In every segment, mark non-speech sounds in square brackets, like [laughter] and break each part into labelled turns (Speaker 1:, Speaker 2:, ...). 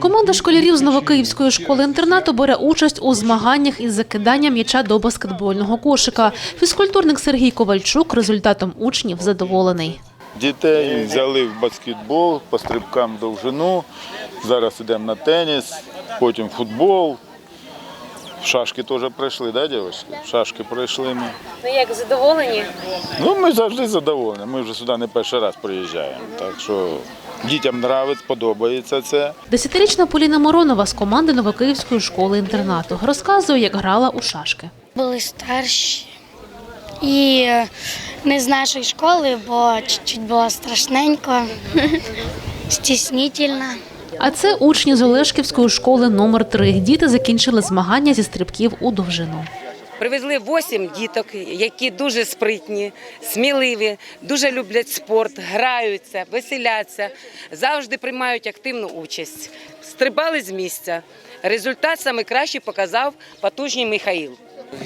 Speaker 1: Команда школярів з Новокиївської школи-інтернату бере участь у змаганнях із закидання м'яча до баскетбольного кошика. Фізкультурник Сергій Ковальчук результатом учнів задоволений.
Speaker 2: Дітей взяли в баскетбол, по стрибкам довжину. Зараз йдемо на теніс, потім футбол. Шашки теж пройшли, да, дівчатки? Шашки пройшли ми.
Speaker 1: Ну як задоволені?
Speaker 2: Ну, ми завжди задоволені. Ми вже сюди не перший раз приїжджаємо. Так що дітям нравиться, подобається це.
Speaker 1: Десятирічна Поліна Моронова з команди Новокиївської школи-інтернату розказує, як грала у шашки.
Speaker 3: були старші. І е, не з нашої школи, бо чуть-чуть було страшненько, [laughs] стіснительно.
Speaker 1: А це учні з Олешківської школи номер 3 Діти закінчили змагання зі стрибків у довжину.
Speaker 4: Привезли 8 діток, які дуже спритні, сміливі, дуже люблять спорт, граються, веселяться, завжди приймають активну участь. Стрибали з місця. Результат саме кращий показав потужний Михаїл.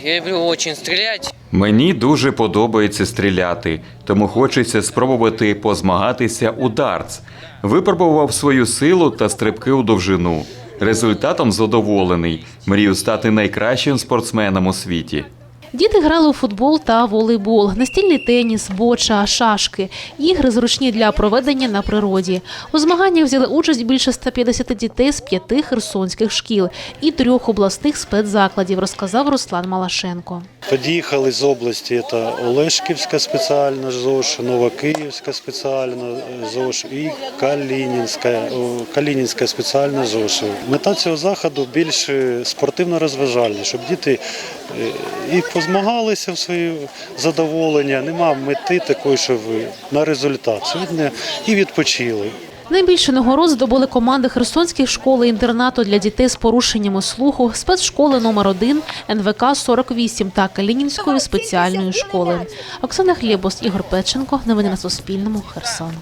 Speaker 5: Я люблю дуже стріляти.
Speaker 6: Мені дуже подобається стріляти, тому хочеться спробувати позмагатися у дартс. Випробував свою силу та стрибки у довжину. Результатом задоволений. Мрію стати найкращим спортсменом у світі.
Speaker 1: Діти грали у футбол та волейбол, настільний теніс, боча, шашки. Ігри зручні для проведення на природі. У змаганнях взяли участь більше 150 дітей з п'яти херсонських шкіл і трьох обласних спецзакладів, розказав Руслан Малашенко.
Speaker 7: Подъехали из области, это Олешківська спеціальна ЗОЖ, Новокиївська спеціальна ЗОЖ і Калінінська, Калінінська спеціальна ЗОЖ. Мета цього заходу більш спортивно-розважальна, щоб діти е, і позмагалися в своє задоволення. Нема мети такої, що ви на результат. Сьогодні і відпочили.
Speaker 1: Найбільше нагород здобули команди Херсонських школи інтернату для дітей з порушеннями слуху, спецшколи номер 1 НВК 48 та Калінінської спеціальної школи. Оксана Хлєбос, Ігор Печенко. Новини на Суспільному. Херсон.